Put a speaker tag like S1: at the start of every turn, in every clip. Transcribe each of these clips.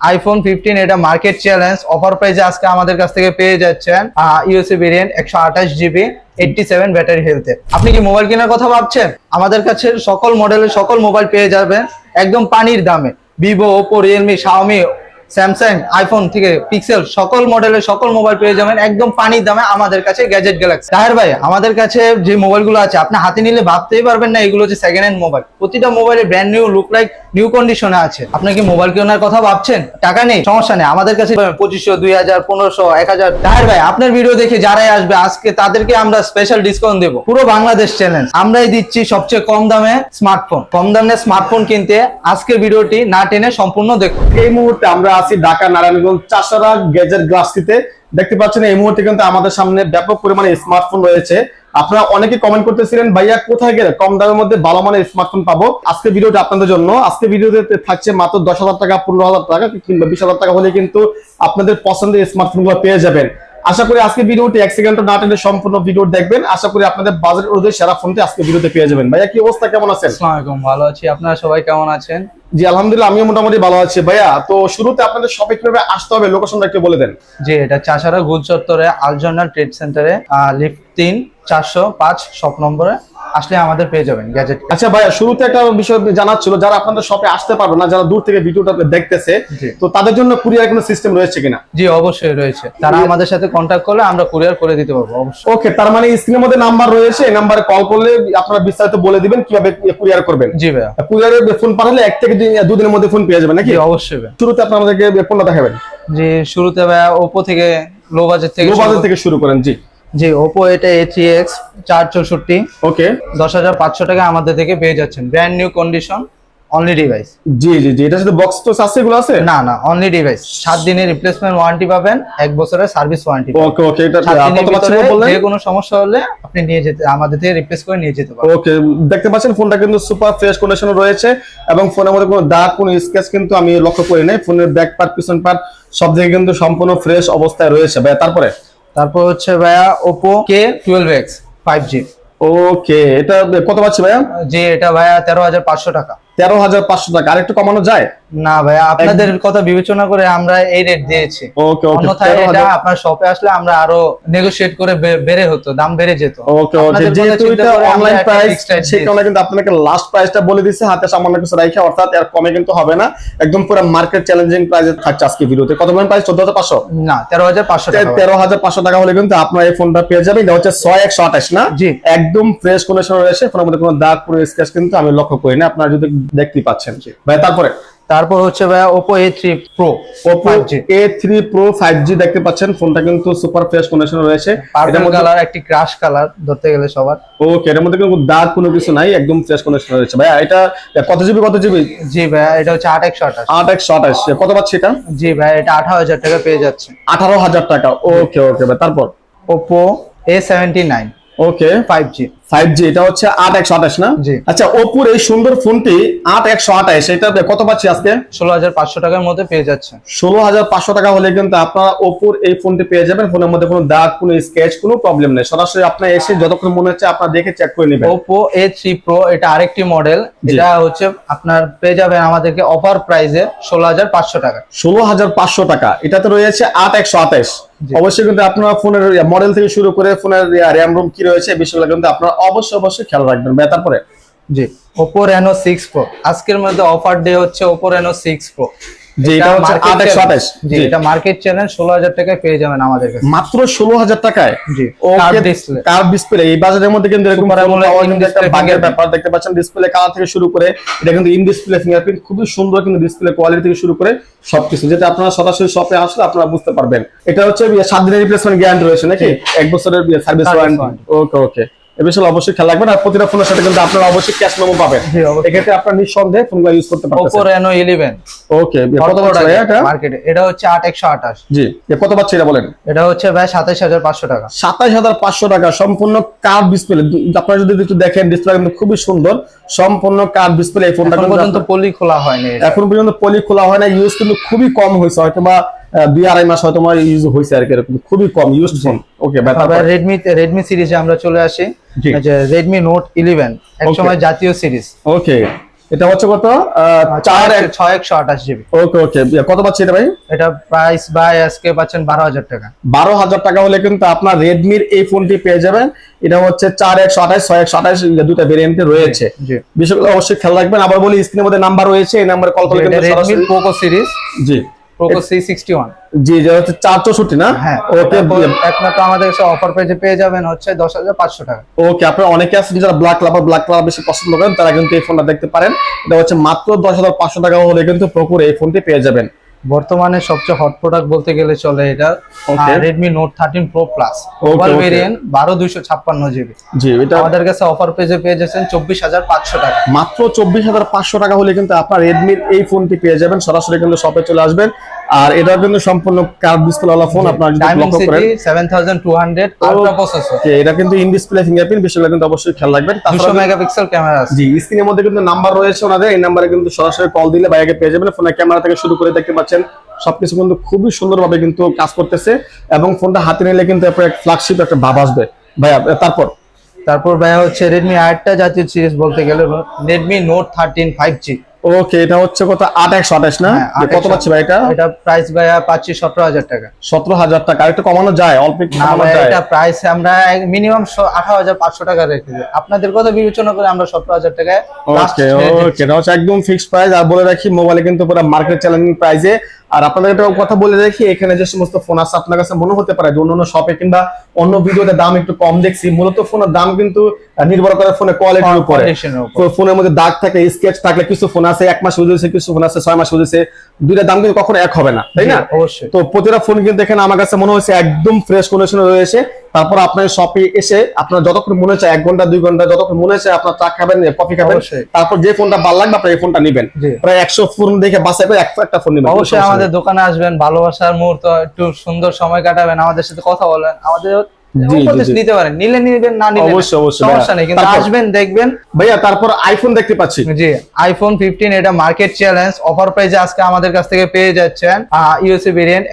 S1: IPhone fifteen এটা market challenge offer প্রাইসে আজকে আমাদের কাছ থেকে পেয়ে যাচ্ছেন ইউএসএ ভেরিয়েন্ট একশো আঠাশ জিবি এইটটি সেভেন ব্যাটারি হেলথে আপনি কি মোবাইল কেনার কথা ভাবছেন? আমাদের কাছে সকল মডেলের সকল মোবাইল পেয়ে যাবেন, একদম পানির দামে। Vivo Oppo Realme Xiaomi Samsung iPhone থেকে পিক্সেল সকল মডেলের সকল মোবাইল পেয়ে যাবেন একদম পানির দামে আমাদের কাছে গ্যাজেট গ্যালাক্সি তাহের ভাই, আমাদের কাছে যে মোবাইলগুলো আছে, আপনি হাতে নিলে ভাবতেই পারবেন না এগুলো হচ্ছে সেকেন্ড হ্যান্ড মোবাইল প্রতিটা মোবাইলে brand new look like new কন্ডিশনে আছে। আপনি কি মোবাইল কেনার কথা ভাবছেন? টাকা নেই, সমস্যা নেই, আমাদের কাছে পঁচিশশো, দুই হাজার, পনেরোশো, এক হাজার। তাহের ভাই, আপনার ভিডিও দেখে যারাই আসবে, আজকে তাদেরকে আমরা স্পেশাল ডিসকাউন্ট দেবো। পুরো বাংলাদেশ চ্যালেঞ্জ আমরাই দিচ্ছি সবচেয়ে কম দামে স্মার্টফোন কম দামে স্মার্টফোন কিনতে আজকের ভিডিওটি না টেনে সম্পূর্ণ দেখুন।
S2: এই মুহূর্তে আমরা আছি ঢাকা, নারায়ণগঞ্জ, চাষরা গেজের গ্লাসটিতে। দেখতে পাচ্ছেন, এই মুহূর্তে কিন্তু আমাদের সামনে ব্যাপক পরিমাণে স্মার্টফোন রয়েছে। আপনারা অনেকে কমেন্ট করতেছিলেন, ভাইয়া, কোথায় গেলে? কম দামের মধ্যে ভালো মানের স্মার্টফোন পাবো? আজকে ভিডিওটা আপনাদের জন্য। আজকে ভিডিওতে থাকছে মাত্র দশ হাজার টাকা, পনেরো হাজার টাকা কিংবা বিশ হাজার টাকা হলে কিন্তু আপনাদের পছন্দের স্মার্টফোনগুলো পেয়ে যাবেন। আশা করি আজকে ভিডিওটি এক সেকেন্ড না টেনে সম্পূর্ণ ভিডিও দেখবেন। আশা করি আপনাদের বাজার অনুযায়ী সেরা ফোনটি আজকে ভিডিওতে পেয়ে যাবেন। ভাইয়া কি অবস্থা? কেমন আছেন?
S1: আসসালামু ভালো আছি। আপনারা সবাই কেমন আছেন?
S2: জি আলহামদুলিল্লাহ আমিও মোটামুটি ভালো আছি। ভাইয়া তো শুরুতে আপনাদের শপে কীভাবে আসতে হবে লোকেশনটা একটু বলে দেন।
S1: জি এটা চাষারা গুলচত্বরে আলজনা ট্রেড সেন্টারে লিফট তিন চারশো পাঁচ শপ নম্বরে আসলে আমাদের পেয়ে যাবেন গ্যাজেট
S2: আচ্ছা ভাইয়া শুরুতে একটা বিষয় জানার ছিল যারা আপনাদের শপে আসতে পারবে না যারা দূর থেকে ভিডিওটা দেখতেছে তো তাদের জন্য কুরিয়ার কোনো সিস্টেম রয়েছে কিনা?
S1: জি অবশ্যই রয়েছে। তারা আমাদের সাথে কন্ট্যাক্ট করলে আমরা কুরিয়ার করে দিতে পারব অবশ্যই।
S2: ওকে তার মানে স্ক্রিনের মধ্যে নাম্বার রয়েছে এই নাম্বারে কল করলে আপনারা বিস্তারিত বলে দিবেন কীভাবে কুরিয়ার করবেন।
S1: জি ভাইয়া।
S2: কুরিয়ারে ফোন পাঠালে এক থেকে দুই- দুদিনের মধ্যে ফোন পেয়ে যাবেন নাকি?
S1: জি অবশ্যই
S2: শুরুতে আপনি আমাদেরকে ফোনটা দেখাবেন।
S1: জি শুরুতে ভাইয়া ওপো থেকে লো বাজেট থেকে
S2: লো বাজার থেকে শুরু করেন জি।
S1: জি ওপো এটা এ থ্রি এক্স চার চৌষট্টি।
S2: ওকে
S1: দশ হাজার পাঁচশো টাকা আমাদের থেকে পেয়ে যাচ্ছেন। Brand new condition only device
S2: G G G. এটার সাথে বক্স তো আছে আছে?
S1: না না অনলি ডিভাইস সাত দিনের রিপ্লেসমেন্ট ওয়ারেন্টি পাবেন এক বছরের সার্ভিস ওয়ারেন্টি
S2: ওকে ওকে এটা কত পাচ্ছেন বললেন?
S1: যে কোনো সমস্যা হলে আপনি নিয়ে যেতে আমাদের থেকে রিপ্লেস করে নিয়ে যেতে পারবেন
S2: ওকে দেখতে পাচ্ছেন ফোনটা কিন্তু সুপার ফ্রেশ কন্ডিশনে রয়েছে এবং ফোনের মধ্যে কোনো দাগ কোনো স্কেচ কিন্তু আমি লক্ষ্য করি নাই। ফোনের ব্যাক পার্ট পিছন পার্ট সব দিকে কিন্তু সম্পূর্ণ ফ্রেশ অবস্থায় রয়েছে। ভাই তারপরে?
S1: তারপর হচ্ছে ভাইয়া Oppo K twelve X five G
S2: okay এটা কত পাচ্ছি ভাইয়া?
S1: যে এটা ভাইয়া তেরো হাজার পাঁচশো টাকা।
S2: তেরো হাজার পাঁচশো টাকা। আরেকটু কমানো যায়?
S1: না ভাইয়া আপনাদের কথা বিবেচনা করে আমরা এই রেট দিয়েছি।
S2: ওকে ওকে
S1: অন্যথায় এটা আপনার শপে আসলে আমরা আরও নেগোশিয়েট করে বেড়ে হতো দাম বেড়ে যেত।
S2: ওকে ওকে যেহেতু এটা অনলাইন প্রাইস সেই কারণে কিন্তু আপনাকে লাস্ট প্রাইসটা বলে দিচ্ছে হাতে সামান্য কিছু রাখে অর্থাৎ এর কমে কিন্তু হবে না। একদম পুরো মার্কেট চ্যালেঞ্জিং প্রাইসে থাকছে আজকে ভিডিওতে। কত বলেন প্রাইস চোদ্দ হাজার পাঁচশো?
S1: না তেরো হাজার পাঁচশো টাকা।
S2: তেরো হাজার পাঁচশো টাকা হলে কিন্তু আপনার এই ফোনটা পেয়ে যাবেন। এটা হচ্ছে ছয় একশো আঠাশ না?
S1: জি।
S2: একদম ফ্রেশ কন্ডিশন রয়েছে ফোনের মধ্যে কোনো দাগ কোনো স্ক্র্যাচ কিন্তু আমি লক্ষ্য করি না আপনারা যদি দেখতে পাচ্ছেন। ভাই তারপরে
S1: তারপর হচ্ছে ভাইয়া Oppo A three pro
S2: Oppo A three pro five G দেখতে পাচ্ছেন। ফোনটা কিন্তু সুপার ফ্রেশ কন্ডিশন রয়েছে। এটার
S1: পার্পল
S2: মধ্যে
S1: কালার একটি ক্রাশ কালার ধরতে গেলে সবার।
S2: ওকে এর মধ্যে কিন্তু দাগ কোনো কিছু নাই একদম ফ্রেশ কন্ডিশন রয়েছে। ভাই এটা কত জিবি কত জিবি
S1: জি ভাইয়া এটা হচ্ছে আট একশো আঠাশ।
S2: আট একশো আঠাশ। কত পাচ্ছি এটা?
S1: জি ভাইয়া এটা আঠারো হাজার টাকা পেয়ে যাচ্ছে।
S2: আঠারো হাজার টাকা। ওকে ওকে ভাই তারপর?
S1: Oppo A seventy nine
S2: okay
S1: five G
S2: five G এটা হচ্ছে আট একশো আঠাশ না? আচ্ছা ওপোর এই সুন্দর ফোনটি আট একশো আঠাশ এটা কত পাচ্ছি আজকে?
S1: ষোলো হাজার পাঁচশো টাকার মধ্যে পেয়ে যাচ্ছে।
S2: ষোলো হাজার পাঁচশো টাকা হলে কিন্তু আপনারা ওপোর এই ফোনটি পেয়ে যাবেন ফোনের মধ্যে কোনো দাগ কোনো স্কেচ কোনো প্রবলেম নেই। সরাসরি আপনার এসে যতক্ষণ মনে হচ্ছে আপনার দেখে চেক করে নেবেন।
S1: ওপো এ থ্রি প্রো এটা আরেকটি মডেল। এটা হচ্ছে আপনার পেয়ে যাবেন আমাদেরকে অফার প্রাইসে ষোলো হাজার পাঁচশো টাকা।
S2: ষোলো হাজার পাঁচশো টাকা এটাতে রয়েছে আট একশো আঠাশ। অবশ্যই কিন্তু আপনার ফোনের মডেল থেকে শুরু করে ফোনের র্যাম রুম কি রয়েছে বিষয়গুলো কিন্তু আপনারা অবশ্যই অবশ্যই খেয়াল রাখবেন। ভাই তারপরে?
S1: জি ওপো রেনো সিক্স প্রো আজকের মধ্যে অফার ডে হচ্ছে ওপো রেনো সিক্স প্রো
S2: এটা হচ্ছে 828
S1: জি
S2: জি।
S1: এটা মার্কেট চ্যালেঞ্জ ষোলো হাজার টাকায় পেয়ে যাবেন আমাদের কাছে।
S2: মাত্র ষোলো হাজার টাকায়?
S1: জি
S2: ওকে
S1: ডিসপ্লে
S2: কার ডিসপ্লে এই বাজারের মধ্যে কিন্তু এরকম
S1: display
S2: ব্যাপার। দেখতে পাচ্ছেন ডিসপ্লে কালার থেকে শুরু করে এটা কিন্তু ইন ডিসপ্লে ফিঙ্গারপ্রিন্ট খুবই সুন্দর কিন্তু ডিসপ্লে কোয়ালিটি থেকে শুরু করে সবকিছু। যেটা আপনারা সরাসরি শপে আসলে আপনারা বুঝতে পারবেন। এটা হচ্ছে সাত দিনের রিপ্লেসমেন্ট গ্যারান্টি রয়েছে নাকি? এক বছরের সার্ভিস ওয়ারেন্টি ওকে ওকে অবশ্যই খেয়াল রাখবেন। আর প্রতিটা ফোনের সাথে কিন্তু আপনারা অবশ্যই ক্যাশ মেমো পাবেন। এক্ষেত্রে আপনার নিঃসন্দেহে ফোনগুলো ইউজ করতে
S1: ওপো রেনো ইলেভেন
S2: ওকে কত পাচ্ছেন এটা?
S1: মার্কেটে এটা হচ্ছে আট একশো আঠাশ।
S2: জি এ কত পাচ্ছে এটা বলেন?
S1: এটা হচ্ছে ভাই সাতাশ হাজার পাঁচশো টাকা।
S2: সাতাশ হাজার পাঁচশো টাকা সম্পূর্ণ কার ডিসপ্লে আপনারা যদি একটু দেখেন ডিসপ্লে কিন্তু খুবই সুন্দর। সম্পূর্ণ কার ডিসপ্লে এই ফোনটা
S1: এখন পর্যন্ত পলি খোলা হয়নি।
S2: এখন পর্যন্ত পলি খোলা হয় না ইউজ কিন্তু খুবই কম হয়েছে। হয়তো বা দুই আড়াই মাস হয়তো ইউজ হয়েছে আর কি এরকম খুবই কম ইউজ ফোন ওকে
S1: আবার রেডমি রেডমি সিরিজে আমরা চলে আসি।
S2: জি।
S1: রেডমি নোট ইলেভেন এক সময় জাতীয় সিরিজ
S2: ওকে এটা হচ্ছে কত? চার এক
S1: ছয় একশো আঠাশ জিবি
S2: ওকে ওকে কত পাচ্ছি এটা ভাই?
S1: এটা প্রাইস ভাই আজকে পাচ্ছেন বারো হাজার টাকা।
S2: বারো হাজার টাকা হলে কিন্তু আপনার রেডমির এই ফোনটি পেয়ে যাবেন। এটা হচ্ছে চার একশো আঠাশ ছয় একশো আঠাশ দুটা ভেরিয়েন্টে রয়েছে।
S1: জি
S2: বিষয়গুলো অবশ্যই খেয়াল রাখবেন। আবার বলি স্ক্রিনের মধ্যে নাম্বার রয়েছে এই নাম্বারে কল করে কিন্তু
S1: রেডমি পোকো সিরিজ
S2: জি।
S1: পোকো সি সিক্সটি ওয়ান
S2: জি যে হচ্ছে চার চৌষট্টি না?
S1: হ্যাঁ
S2: ওকে
S1: একমাত্র আমাদের কাছে অফার পেজে পেয়ে যাবেন হচ্ছে দশ হাজার পাঁচশো টাকা।
S2: ওকে আপনারা অনেকে আছেন যারা ব্ল্যাক বেশি পছন্দ করেন তারা কিন্তু এই ফোনটা দেখতে পারেন। এটা হচ্ছে মাত্র দশ হাজার পাঁচশো টাকা হলে কিন্তু প্রকুর এই ফোনটি পেয়ে যাবেন।
S1: বর্তমানে সবচেয়ে হট প্রোডাক্ট বলতে গেলে চলে এটা Redmi note thirteen pro plus
S2: over
S1: mobile variant বারো দুইশো ছাপ্পান্ন জিবি
S2: জি এটা
S1: আমাদের কাছে অফার পেজে পেয়ে যাচ্ছেন চব্বিশ হাজার পাঁচশো টাকা।
S2: মাত্র চব্বিশ হাজার পাঁচশো টাকা হলে কিন্তু আপনার রেডমির এই ফোনটি পেয়ে যাবেন। সরাসরি কিন্তু শপে চলে আসবেন। আর এটার কিন্তু সম্পূর্ণ কার্ভ ডিসপ্লে ওয়ালা ফোন আপনারা যদি লক্ষ্য করেন।
S1: City seven thousand two hundred ultra processor
S2: এটা কিন্তু ইন ডিসপ্লে ফিঙ্গারপ্রিন্ট বিষয়টা কিন্তু অবশ্যই খেয়াল রাখবেন।
S1: দুশো
S2: তাছাড়া
S1: মেগাপিক্সেল ক্যামেরা আছে।
S2: জি স্ক্রিনের মধ্যে কিন্তু নাম্বার রয়েছে ওনাদের এই নাম্বারে কিন্তু সরাসরি কল দিলে বাইকে পেয়ে যাবেন। ফোনের ক্যামেরা থেকে শুরু করে দেখতে পাচ্ছেন সবকিছু কিন্তু খুবই সুন্দরভাবে কিন্তু কাজ করতেছে। এবং ফোনটা হাতে নিলে কিন্তু আপনার ফ্ল্যাগশিপ একটা ভাব আসবে। ভাইয়া তারপর?
S1: তারপর ভাইয়া হচ্ছে রেডমি আটটা জাতীয় সিরিজ বলতে গেলে Redmi note thirteen five G
S2: okay এটা হচ্ছে কত? আট একশো আঠাশ না?
S1: হ্যাঁ,
S2: কত
S1: 2800
S2: পাচ্ছি ভাই এটা?
S1: এটা প্রাইস ভাইয়া পাচ্ছি সতেরো হাজার টাকা।
S2: সতেরো হাজার টাকা। আর একটু কমানো যায়? অল্প কমানো যায়?
S1: এটা প্রাইস আমরা মিনিমাম আঠারো হাজার পাঁচশো টাকা রেখেছি আপনাদের কথা বিবেচনা করে আমরা সতেরো হাজার টাকায়
S2: ওকে ওকে এটা হচ্ছে একদম ফিক্সড প্রাইস আর বলে রাখি মোবাইলে কিন্তু পুরো মার্কেট চ্যালেঞ্জিং প্রাইসে আর আপনাদের একটা কথা বলে রাখি এখানে যে সমস্ত ফোন আছে আপনার কাছে মনে হতে পারে যে অন্য শপে কিংবা অন্য ভিডিওতে দাম একটু কম দেখছি। মূলত ফোনের দাম কিন্তু নির্ভর করে ফোনের কোয়ালিটির উপরে। ফোনের মধ্যে দাগ থাকে স্কেচ থাকলে কিছু ফোন আছে এক মাস বুঝেছে কিছু ফোন আছে ছয় মাস বুঝেছে দুইটা দাম কিন্তু কখনো এক হবে না তাই না?
S1: অবশ্যই।
S2: তো প্রতিটা ফোন কিন্তু এখানে আমার কাছে মনে হয়েছে একদম ফ্রেশ কন্ডিশনে রয়েছে। তারপর আপনার শপে এসে আপনার যতক্ষণ মনে হচ্ছে এক ঘণ্টা দুই ঘণ্টা যতক্ষণ মনে হচ্ছে আপনার চা খাবেন কফি খাবেন তারপর যে ফোনটা ভালো লাগবে আপনার এই ফোনটা নিবেন। প্রায় একশো ফোন দেখে বাসায় করে একশো একটা ফোন নেবেন।
S1: অবশ্যই আমাদের দোকানে আসবেন ভালোবাসার মুহূর্ত একটু সুন্দর সময় কাটাবেন আমাদের সাথে কথা বলেন আমাদের উপদেশ নিতে পারেন। নিলে নিবেন না নিলে
S2: অবশ্যই, অবশ্যই,
S1: সমস্যা নেই কিন্তু আসবেন দেখবেন।
S2: ভাইয়া তারপর আইফোন দেখতে পাচ্ছি।
S1: জি আইফোন ফিফটিন এটা মার্কেট চ্যালেঞ্জ অফার প্রাইসে আজকে আমাদের কাছ থেকে পেয়ে যাচ্ছেন USA variant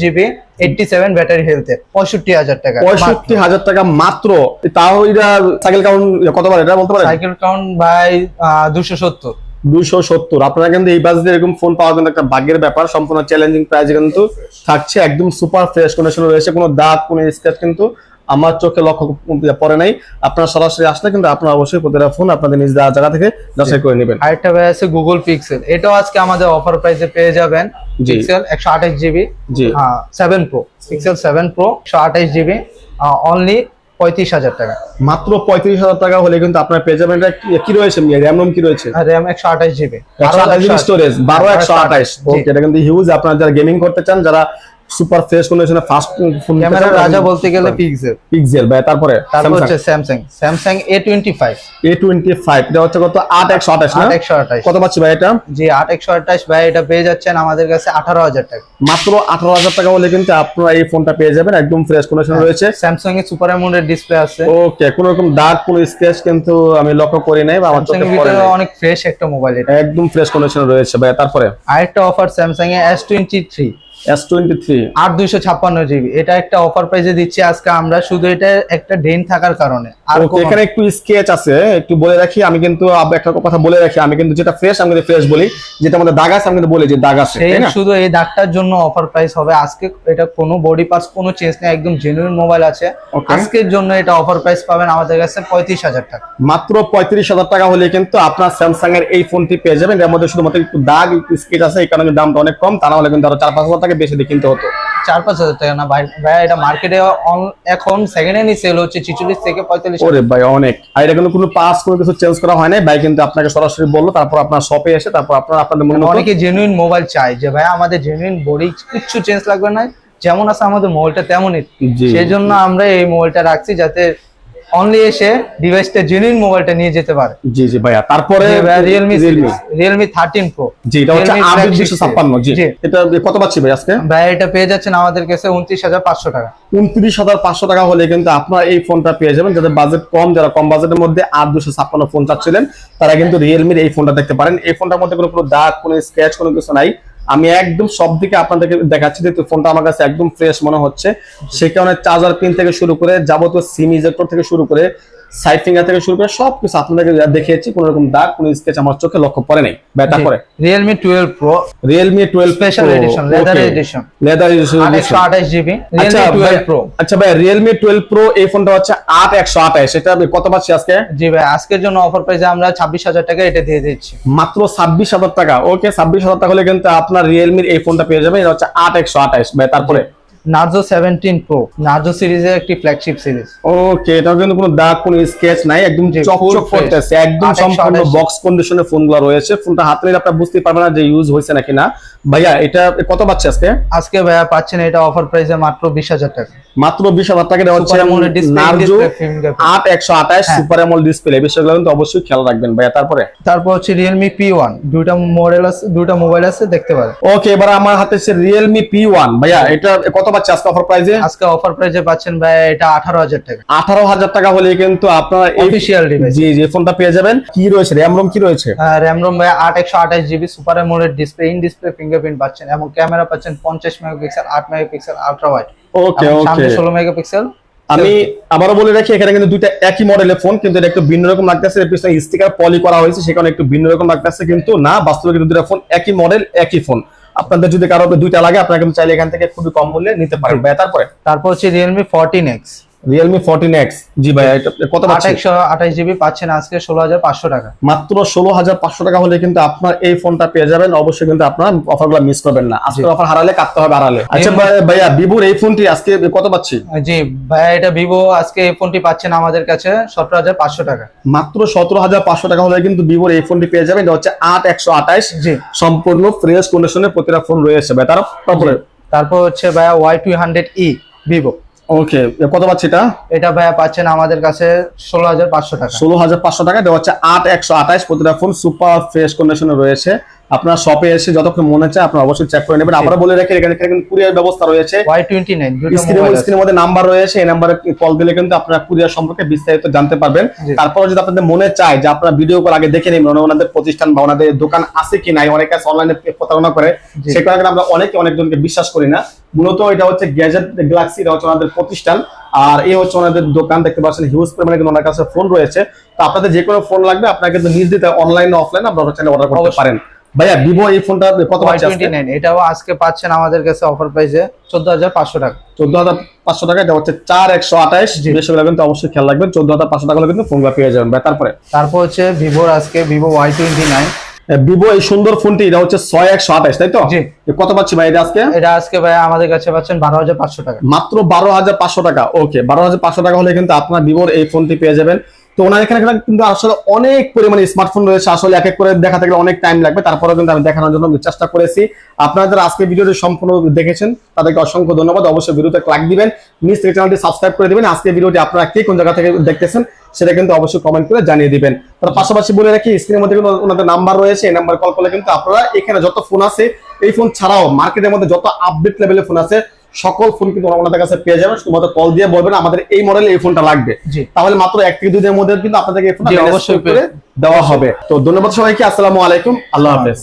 S1: GB eighty seven battery হেলথে পঁয়ষট্টি হাজার টাকা
S2: পঁয়ষট্টি হাজার টাকা মাত্র। তাও এটা সাইকেল কাউন্ট কতবার এটা বলতে পারেন?
S1: সাইকেল কাউন্ট বাই দুশো সত্তর।
S2: দুইশো সত্তর। আপনারা কিন্তু এই বাজেটে এরকম ফোন পাওয়া কিন্তু একটা ভাগ্যের ব্যাপার। সম্পূর্ণ চ্যালেঞ্জিং প্রাইস কিন্তু থাকছে। একদম সুপার ফ্রেশ কন্ডিশন রয়েছে। কোনো দাগ কোনো স্ক্র্যাচ কিন্তু আমার চোখে লক্ষ্য পড়ে নাই। আপনারা সরাসরি আসলে কিন্তু আপনারা অবশ্যই প্রতিটা ফোন আপনাদের নিজ জায়গা থেকে যাচাই করে নেবেন।
S1: আরেকটা ভাই আছে গুগল পিক্সেল এটাও আজকে আমাদের অফার প্রাইসে পেয়ে যাবেন। পিক্সেল একশো আঠাশ জিবি
S2: জি।
S1: হ্যাঁ seven pro Pixel seven pro একশো আঠাশ জিবি অনলি পঁয়ত্রিশ হাজার টাকা।
S2: মাত্র পঁয়ত্রিশ হাজার টাকা হলে কিন্তু আপনার যাবেন কি- রয়েছে? র্যাম রোম কি রয়েছে?
S1: আর র্যাম একশো আঠাশ জিবি
S2: একশো আঠাশ জিবি স্টোরেজ বারো একশো আঠাশ ওকে এটা কিন্তু হিউজ আপনারা যারা গেমিং করতে চান যারা সুপার ফ্রেশ কন্ডিশনে ফাস্ট ফোন
S1: ক্যামেরা রাজা বলতে গেলে পিক্সেল
S2: পিক্সেল ভাই তারপরে
S1: তারপর হচ্ছে Samsung Samsung A twenty five
S2: A twenty five এটা হচ্ছে কত? আট একশো আঠাশ না?
S1: আট একশো আঠাশ।
S2: কত পাচ্ছি ভাই এটা?
S1: জি আট একশো আঠাশ ভাই এটা পেয়ে যাচ্ছেন আমাদের কাছে আঠারো হাজার টাকা।
S2: মাত্র আঠারো হাজার টাকা হলে কিন্তু আপনারা এই ফোনটা পেয়ে যাবেন একদম ফ্রেশ কন্ডিশন রয়েছে।
S1: স্যামসাং এর সুপার অ্যামোলেড ডিসপ্লে আছে।
S2: ওকে কোন রকম দাগ কোন স্ক্র্যাচ কিন্তু আমি লক্ষ্য করি নাই বা আমার চোখে পড়ে নাই।
S1: অনেক ফ্রেশ একটা মোবাইল এটা।
S2: একদম ফ্রেশ কন্ডিশন রয়েছে ভাই তারপরে?
S1: আরেকটা offer Samsung A S twenty three
S2: S twenty three
S1: আট দুইশো ছাপ্পান্ন জিবি এটা একটা অফার প্রাইসে দিচ্ছি। আজকে আমরা শুধু এটা একটা ডেন থাকার কারণে। আর
S2: এখানে একটু স্কেচ আছে। একটু বলে রাখি আমি কিন্তু একটা কথা বলে রাখি। আমি কিন্তু যেটা ফ্রেশ আমি ফ্রেশ বলি। যেটা আমাদের দাগ আছে আমি কিন্তু বলি যে দাগ আছে তাই না?
S1: শুধু এই দাগটার জন্য অফার প্রাইস হবে। আজকে এটা কোনো বডি পার্টস কোনো চেঞ্জ নেই একদম জেনুইন মোবাইল আছে। আজকের জন্য এটা অফার প্রাইস পাবেন আমাদের কাছে টাকা।
S2: মাত্র পঁয়ত্রিশ হাজার টাকা হলে কিন্তু আপনার স্যামসাং এর এই ফোনটি পেয়ে যাবেন। এর মধ্যে শুধুমাত্র একটু দাগ একটু স্কেচ আছে এই কারণে দামটা অনেক কম। তা না হলে কিন্তু আরও হাজার টাকা বেশি দিয়ে কিনতে হতো।
S1: চার পাঁচ হাজার টাকা না ভাই। এটা মার্কেটে এখন সেকেন্ড হ্যান্ডই সেল হচ্ছে ছিচল্লিশ থেকে পঁয়তাল্লিশ
S2: ওরে ভাই অনেক। আর এটা কিন্তু কোনো পাস কোনো কিছু চেঞ্জ করা হয় নাই। ভাই কিন্তু আপনাকে সরাসরি বলল তারপর আপনার শপে এসে তারপর আপনার আপনাদের মনে
S1: অনেকে জেনুইন মোবাইল চাই যে ভাই আমাদের জেনুইন বডি কিচ্ছু চেঞ্জ লাগবে না। যেমন আছে আমাদের মোবাইলটা তেমনই। সেই জন্য আমরা এই মোবাইলটা রাখছি যাতে অনলি এসে ডিভাইসটা জেনুইন মোবাইলটা নিয়ে যেতে পারে।
S2: জি জি ভাইয়া। তারপরে
S1: Realme
S2: Realme
S1: Realme thirteen pro
S2: জি এটা হচ্ছে
S1: Realme
S2: আট
S1: flagship
S2: দুশো ছাপ্পান্ন জি।
S1: জি।
S2: এটা কত পাচ্ছি ভাই আজকে?
S1: ভাই এটা পেয়ে যাচ্ছেন আমাদের কাছে উনত্রিশ হাজার পাঁচশো টাকা।
S2: উনত্রিশ হাজার পাঁচশো টাকা হলে কিন্তু আপনারা এই ফোনটা পেয়ে যাবেন। যাদের বাজেট কম যারা কম বাজেটের মধ্যে আট দুশো ছাপ্পান্ন ফোন চাচ্ছিলেন তারা কিন্তু রিয়েলমির এই ফোনটা দেখতে পারেন। এই ফোনটার মধ্যে কোনো কোনো দাগ কোনো স্ক্র্যাচ কোনো কিছু নাই। আমি একদম সব দিকে আপনাদেরকে দেখাচ্ছি যে ফোনটা আমার কাছে একদম ফ্রেশ মনে হচ্ছে। সে কারণে চার্জার পিন থেকে শুরু করে যাবতীয় সিম ইজেক্টর থেকে শুরু করে সাইড ফিঙ্গার থেকে শুরু করে সবকিছু আপনাদেরকে যা দেখিয়েছি কোনো রকম দাগ কোনো স্কেচ আমার চোখে লক্ষ্য পড়ে নাই। ভাই তারপরে
S1: Realme twelve pro
S2: Realme twelve
S1: Special edition, leather edition।
S2: Leather
S1: একশো আঠাশ জিবি
S2: আচ্ছা
S1: রিয়েলমি টুয়েলভ প্রো
S2: আচ্ছা ভাই রিয়েলমি টুয়েলভ প্রো এই ফোনটা হচ্ছে আট একশো আঠাশ। এটা আমি কত পাচ্ছি আজকে?
S1: জি ভাই আজকের জন্য অফার প্রাইসে আমরা ছাব্বিশ হাজার টাকা এটা দিয়ে দিচ্ছি।
S2: মাত্র ছাব্বিশ হাজার টাকা। ওকে ছাব্বিশ হাজার টাকা হলে কিন্তু আপনার রিয়েলমির এই ফোনটা পেয়ে যাবেন। এটা হচ্ছে আট একশো আঠাশ। ভাই তারপরে?
S1: নার্জো সেভেন্টিন প্রো নার্জো সিরিজের একটি ফ্ল্যাগশিপ সিরিজ
S2: ওকে এটা কিন্তু কোনো দাগ কোনো স্কেচ নাই একদম চকচক করতেছে একদম সম্পূর্ণ বক্স কন্ডিশনের ফোনগুলো রয়েছে। ফোনটা হাতে নিলে আপনারা বুঝতে পারবেন না যে ইউজ হয়েছে নাকি না। ভাইয়া এটা কত পাচ্ছে আজকে?
S1: আজকে ভাইয়া পাচ্ছেন এটা অফার প্রাইসে মাত্র বিশ হাজার টাকা।
S2: মাত্র বিশ হাজার টাকা দেওয়া হচ্ছে নার্জো
S1: display, fingerprint।
S2: আট একশো আঠাশ
S1: হ্যাঁ।
S2: সুপার আমল ডিসপ্লে বিষয়গুলো কিন্তু অবশ্যই খেয়াল রাখবেন ভাইয়া। তারপরে?
S1: তারপর হচ্ছে রিয়েলমি পি ওয়ান দুইটা মডেল আছে দুইটা মোবাইল আছে দেখতে পারেন।
S2: ওকে এবার আমার হাতে রিয়েলমি পি ওয়ান ভাইয়া এটা কত পাচ্ছে আজকে অফার প্রাইসে
S1: আজকে অফার প্রাইসে পাচ্ছেন ভাইয়া এটা আঠারো হাজার টাকা।
S2: আঠারো হাজার টাকা হলে কিন্তু আপনার
S1: Official device।
S2: জি জি ফোনটা পেয়ে যাবেন। কি রয়েছে? র্যাম রোম কি রয়েছে?
S1: রোম ভাইয়া আট একশো আঠাশ GB super AMOLED display in display fingerprint পাচ্ছেন। এবং ক্যামেরা পাচ্ছেন পঞ্চাশ মেগাপিক্সেল আট মেগাপিক্সেল আলট্রা ওয়াইড
S2: ওকে
S1: সামনে
S2: ওকে
S1: ষোলো মেগাপিক্সেল
S2: আমি আবারও বলে রাখি এখানে কিন্তু দুইটা একই মডেলের ফোন কিন্তু এটা একটু ভিন্ন রকম লাগতেছে। এর পিছনে স্টিকার পলি করা হয়েছে সেখানে একটু ভিন্ন রকম লাগতেছে কিন্তু না বাস্তবে কিন্তু দুইটা ফোন একই মডেল একই ফোন আপনাদের যদি কারও দুইটা লাগে আপনারা কিন্তু চাইলে এখান থেকে খুবই কম মূল্যে নিতে পারেন। তারপরে?
S1: তারপর হচ্ছে Realme fourteen X
S2: Realme fourteen X জি ভাই এটা কত
S1: একশো আঠাশ জিবি পাচ্ছেন আজকে ষোলো হাজার পাঁচশো টাকা।
S2: মাত্র ষোলো হাজার পাঁচশো টাকা হলে কিন্তু আপনার এই ফোনটা পেয়ে যাবেন। অবশ্যই কিন্তু আপনার অফারগুলো মিস করবেন না। আজকে অফার হারালে কাটতে হবে হারালে আচ্ছা ভাই- ভাইয়া ভিভোর এই ফোনটি আজকে কত পাচ্ছি?
S1: জি ভাইয়া এটা ভিভো আজকে এই ফোনটি পাচ্ছেন আমাদের কাছে সতেরো হাজার পাঁচশো টাকা।
S2: মাত্র সতেরো হাজার পাঁচশো টাকা হলে কিন্তু ভিভোর এই ফোনটি পেয়ে যাবেন। এটা হচ্ছে আট একশো আঠাশ।
S1: জি।
S2: সম্পূর্ণ ফ্রেশ কন্ডিশনের প্রতিটা ফোন রয়েছে। ভাই তারপরে
S1: তারপর? হচ্ছে ভাইয়া Y two hundred E Vivo
S2: okay কত পাচ্ছি এটা?
S1: এটা ভাইয়া পাচ্ছেন আমাদের কাছে ষোলো হাজার পাঁচশো টাকা।
S2: ষোলো হাজার পাঁচশো টাকা দেওয়া হচ্ছে আট একশো আঠাইশ প্রতিটা ফোন সুপার ফ্রেশ কন্ডিশনে রয়েছে। আপনার শপে এসে যতক্ষণ মনে চায় আপনারা অবশ্যই চেক করে নেবেন। আমরা বলে রাখি এখানে কিন্তু কুরিয়ার ব্যবস্থা রয়েছে। স্ক্রিনের মধ্যে নাম্বার রয়েছে এই নাম্বারে কল দিলে কিন্তু আপনারা কুরিয়ার সম্পর্কে বিস্তারিত জানতে পারবেন। তারপর যদি আপনাদের মনে চায় যে আপনারা ভিডিও কল আগে দেখে নেবেন ওনাদের প্রতিষ্ঠান বা ওনাদের দোকান আছে কি নাই অনেকে অনলাইনে প্রতারণা করে
S1: জি।
S2: সে কারণে আমরা অনেকে অনেকজনকে বিশ্বাস করি না। মূলত এটা হচ্ছে গ্যাজেট গ্যালাক্সি এটা হচ্ছে ওনাদের প্রতিষ্ঠান। আর এই হচ্ছে ওনাদের দোকান দেখতে পাচ্ছেন হিউজ পরিমাণে কিন্তু ওনার কাছে ফোন রয়েছে। তো আপনাদের যে কোনো ফোন লাগবে আপনারা কিন্তু নিজ দিতে অনলাইন অফলাইন আপনারা চাইলে অর্ডার করতে পারেন। ভাইয়া ভিভো এই ফোনটা কত
S1: এটাও আজকে পাচ্ছেন আমাদের কাছে অফার প্রাইসে চোদ্দ হাজার পাঁচশো টাকা।
S2: চোদ্দ হাজার পাঁচশো টাকা এটা হচ্ছে কিন্তু অবশ্যই খেয়াল রাখবেন চোদ্দ হাজার পাঁচশো টাকা হলে কিন্তু ফোনগুলো পেয়ে যাবেন। ভাই তারপরে?
S1: তারপর হচ্ছে ভিভোর আজকে Vivo Y twenty nine
S2: Vivo এই সুন্দর ফোনটি এটা হচ্ছে ছয় একশো আঠাশ তাই তো? কত পাচ্ছি ভাই এটা আজকে?
S1: এটা আজকে ভাই আমাদের কাছে পাচ্ছেন বারো হাজার পাঁচশো টাকা।
S2: মাত্র বারো হাজার পাঁচশো টাকা ওকে বারো হাজার পাঁচশো টাকা হলে কিন্তু আপনার ভিভোর এই ফোনটি পেয়ে যাবেন। তো ওনার এখানে কিন্তু আসলে অনেক পরিমাণে স্মার্টফোন রয়েছে। আসলে এক এক করে দেখাতে গেলে অনেক টাইম লাগবে। তারপরে কিন্তু আমি দেখানোর জন্য চেষ্টা করেছি। আপনারা যারা আজকে ভিডিওটি সম্পূর্ণ দেখেছেন, তাদেরকে অসংখ্য ধন্যবাদ। অবশ্যই ভিডিওতে লাইক দিবেন। নিজ থেকে চ্যানেলটি সাবস্ক্রাইব করে দিবেন। আজকে ভিডিওটি আপনারা কে কোন জায়গা থেকে দেখতেছেন, সেটা কিন্তু অবশ্যই কমেন্ট করে জানিয়ে দিবেন। তার পাশাপাশি বলে রাখি স্ক্রিনের মধ্যে কিন্তু ওনাদের নাম্বার রয়েছে। এই নাম্বার কল করলে কিন্তু আপনারা এখানে যত ফোন আছে, এই ফোন ছাড়াও মার্কেটের মধ্যে যত আপডেট লেভেলের ফোন আছে সকল ফোন কিন্তু ওনাদের কাছে পেয়ে যাবেন। শুধুমাত্র কল দিয়ে বলবেন আমাদের এই মডেল এই ফোনটা লাগবে। তাহলে মাত্র এক থেকে দুই দিনের মধ্যে কিন্তু আপনাদেরকে এই ফোনটা
S1: অবশ্যই
S2: দেওয়া হবে। তো ধন্যবাদ সবাইকে আসসালামু আলাইকুম। আল্লাহ হাফেজ।